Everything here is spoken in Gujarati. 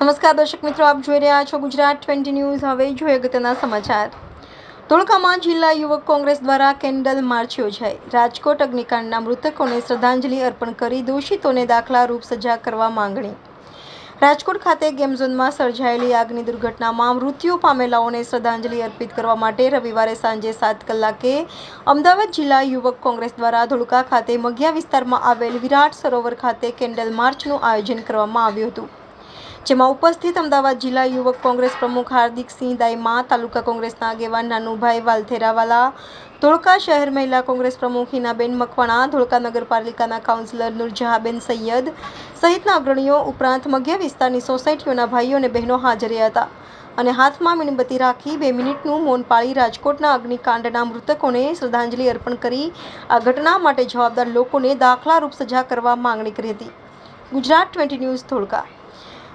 નમસ્કાર દર્શક મિત્રો, આપ જોઈ રહ્યા છો ગુજરાત ટ્વેન્ટી ન્યૂઝ. હવે જોઈએ અગત્યના સમાચાર. ધોળકામાં જિલ્લા યુવક કોંગ્રેસ દ્વારા કેન્ડલ માર્ચ યોજાઈ રાજકોટ અગ્નિકાંડના મૃતકોને શ્રદ્ધાંજલિ અર્પણ કરી દોષિતોને દાખલારૂપ સજા કરવા માંગણી. રાજકોટ ખાતે ગેમ ઝોનમાં સર્જાયેલી આગની દુર્ઘટનામાં મૃત્યુ પામેલાઓને શ્રદ્ધાંજલિ અર્પિત કરવા માટે રવિવારે સાંજે સાત કલાકે અમદાવાદ જિલ્લા યુવક કોંગ્રેસ દ્વારા ધોળકા ખાતે મગિયા વિસ્તારમાં આવેલ વિરાટ સરોવર ખાતે કેન્ડલ માર્ચનું આયોજન કરવામાં આવ્યું હતું. જેમાં ઉપસ્થિત અમદાવાદ જિલ્લા યુવક કોંગ્રેસ પ્રમુખ હાર્દિકસિંહ દાઈમા, તાલુકા કોંગ્રેસના આગેવાન નાનુભાઈ વાલથેરાવાલા, ધોળકા શહેર મહિલા કોંગ્રેસ પ્રમુખ હિનાબેન મકવાણા, ધોળકા નગરપાલિકાના કાઉન્સિલર નુરજહાબેન સૈયદ સહિતના અગ્રણીઓ ઉપરાંત મઘ્ય વિસ્તારની સોસાયટીઓના ભાઈઓ અને બહેનો હાજર હતા. અને હાથમાં મીણબત્તી રાખી બે મિનિટનું મૌન પાળી રાજકોટના અગ્નિકાંડના મૃતકોને શ્રદ્ધાંજલિ અર્પણ કરી આ ઘટના માટે જવાબદાર લોકોને દાખલારૂપ સજા કરવા માંગણી કરી હતી. Gujarat twenty news, Dholka.